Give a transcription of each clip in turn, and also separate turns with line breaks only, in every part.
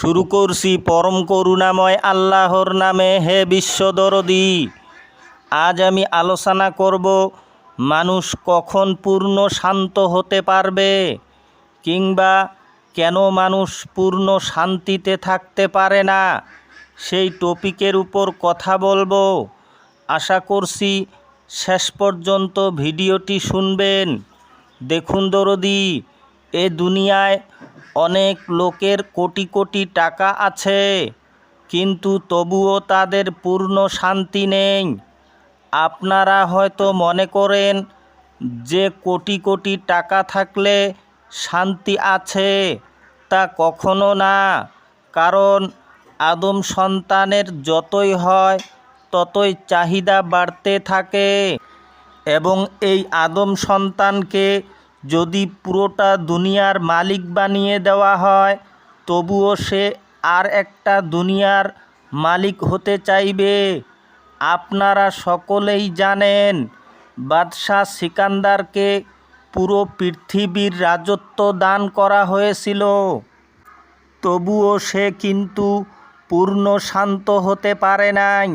শুরু করছি পরম করুণাময় আল্লাহর নামে, হে বিশ্বদরদি আজ আমি আলোচনা করব, মানুষ কখন পূর্ণ শান্ত হতে পারবে, কিংবা কেন মানুষ পূর্ণ শান্তিতে থাকতে পারে না, সেই টপিকের উপর কথা বলব। আশা করছি শেষ পর্যন্ত ভিডিওটি শুনবেন। দেখুন দরদি, এ দুনিয়ায় অনেক লোকের কোটি কোটি টাকা আছে, কিন্তু তবুও তাদের পূর্ণ শান্তি নেই। আপনারা হয়তো মনে করেন, যে কোটি কোটি টাকা থাকলে শান্তি আছে, তা কখনো না। কারণ আদম সন্তানের যতই হয়, ততই চাহিদা বাড়তে থাকে। এবং এই আদম সন্তানকে যদি পুরোটা দুনিয়ার মালিক বানিয়ে দেওয়া হয়, তবুও সে আর একটা দুনিয়ার মালিক হতে চাইবে। আপনারা সকলেই জানেন, বাদশাহ সিকান্দারকে পুরো পৃথিবীর রাজত্ব দান করা হয়েছিল। তবুও সে কিন্তু পূর্ণ শান্ত হতে পারে নাই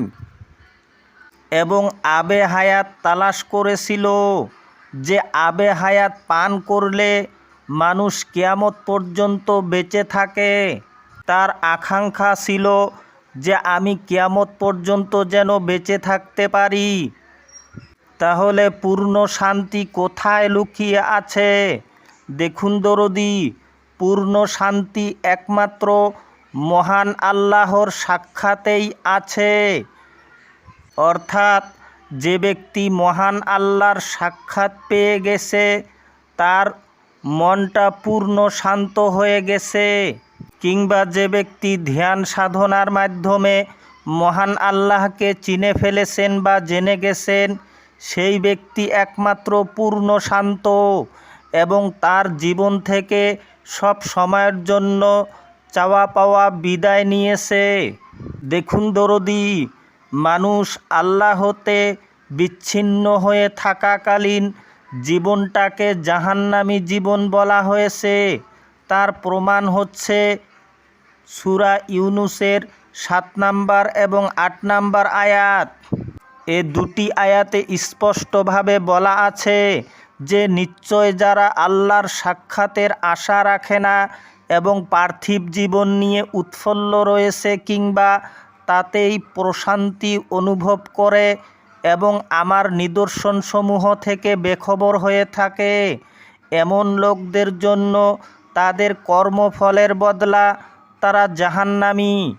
এবং আবে হায়াত তালাশ করেছিল। যে আবে হায়াত পান করলে মানুষ কেয়ামত পর্যন্ত বেঁচে থাকে। তার আকাঙ্ক্ষা ছিল যে আমি কেয়ামত পর্যন্ত যেন বেঁচে থাকতে পারি। তাহলে পূর্ণ শান্তি কোথায় লুকিয়ে আছে? দেখুন দরদি, পূর্ণ শান্তি একমাত্র মহান আল্লাহর সাক্ষাতেই আছে। অর্থাৎ যে ব্যক্তি মহান আল্লাহর সাক্ষাৎ পেয়ে গেছে, তার মনটা পূর্ণ শান্ত হয়ে গেছে। কিংবা যে ব্যক্তি ধ্যান সাধনার মাধ্যমে মহান আল্লাহকে চিনে ফেলেছেন বা জেনে গেছেন, সেই ব্যক্তি একমাত্র পূর্ণ শান্ত এবং তার জীবন থেকে সব সময়ের জন্য চাওয়া পাওয়া বিদায় নিয়েছে। দেখুন দরদি মানুষ আল্লাহতে বিচ্ছিন্ন হয়ে থাকাকালীন জীবনটাকে জাহান্নামী জীবন বলা হয়েছে। তার প্রমাণ হচ্ছে সুরা ইউনুসের সাত নাম্বার এবং আট নাম্বার আয়াত। এ দুটি আয়াতে স্পষ্টভাবে বলা আছে যে, নিশ্চয় যারা আল্লাহর সাক্ষাতের আশা রাখে না এবং পার্থিব জীবন নিয়ে উৎফুল্ল রয়েছে কিংবা তাতেই প্রশান্তি অনুভব করে এবং আমার নিদর্শনসমূহ থেকে বেখবর হয়ে থাকে। এমন লোকদের জন্য তাদের কর্মফলের বদলা তারা জাহান্নামী।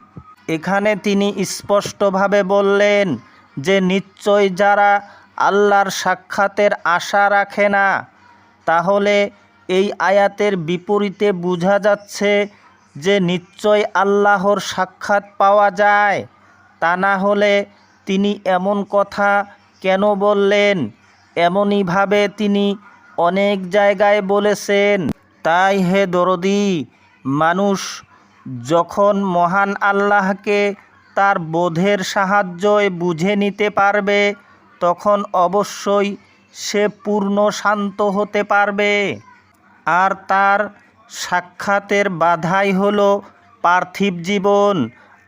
এখানে তিনি স্পষ্টভাবে বললেন যে, নিশ্চয় যারা আল্লাহর সাক্ষাতের আশা রাখে না, তাহলে এই আয়াতের বিপরীতে বোঝা যাচ্ছে যে নিশ্চয় আল্লাহর সাক্ষাৎ পাওয়া যায়, তা না হলে তিনি এমন কথা কেন বললেন? এমনইভাবে তিনি অনেক জায়গায় বলেছেন, তাই হে দরদি, মানুষ যখন মহান আল্লাহকে তার বোধের সাহায্যে বুঝে নিতে পারবে, তখন অবশ্যই সে পূর্ণ শান্ত হতে পারবে। আর তার সাক্ষাতের বাধাই হলো পার্থিব জীবন,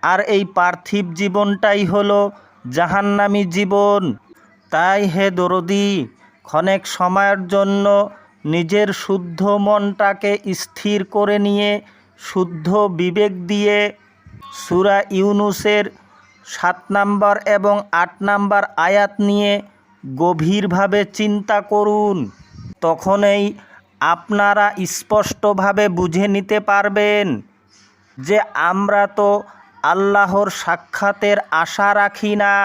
আর এই পার্থিব জীবনটাই হলো জাহান্নামী জীবন। তাই হে দরদি, ক্ষণেক সময়ের জন্য নিজের শুদ্ধ মনটাকে স্থির করে নিয়ে, শুদ্ধ বিবেক দিয়ে সুরা ইউনুসের সাত নাম্বার এবং আট নাম্বার আয়াত নিয়ে গভীরভাবে চিন্তা করুন। তখনই আপনারা স্পষ্টভাবে বুঝে নিতে পারবেন যে আমরা তো আল্লাহর সাক্ষাতের আশা রাখি না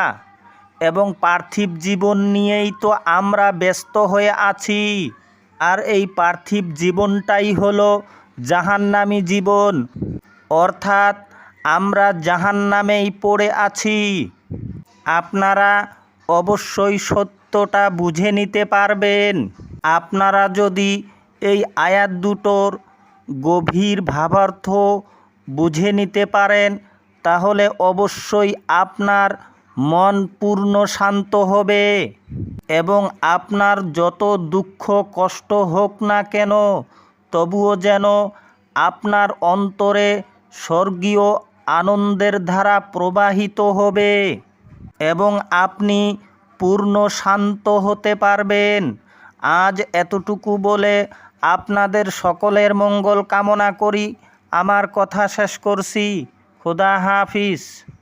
এবং পার্থিব জীবন নিয়েই তো আমরা ব্যস্ত হয়ে আছি। আর এই পার্থিব জীবনটাই হলো জাহান্নামী জীবন। অর্থাৎ আমরা জাহান্নামেই পড়ে আছি। আপনারা অবশ্যই সত্যটা বুঝে নিতে পারবেন। আপনারা যদি এই আয়াত দুটোর গভীর ভাবার্থ বুঝে নিতে পারেন, তাহলে অবশ্যই আপনার মন পূর্ণ শান্ত হবে এবং আপনার যত দুঃখ কষ্ট হোক না কেন, তবুও যেন আপনার অন্তরে স্বর্গীয় আনন্দের ধারা প্রবাহিত হবে এবং আপনি পূর্ণ শান্ত হতে পারবেন। আজ এতটুকু বলে আপনাদের সকলের মঙ্গল কামনা করি। আমার কথা শেষ করছি। খুদা হাফিজ।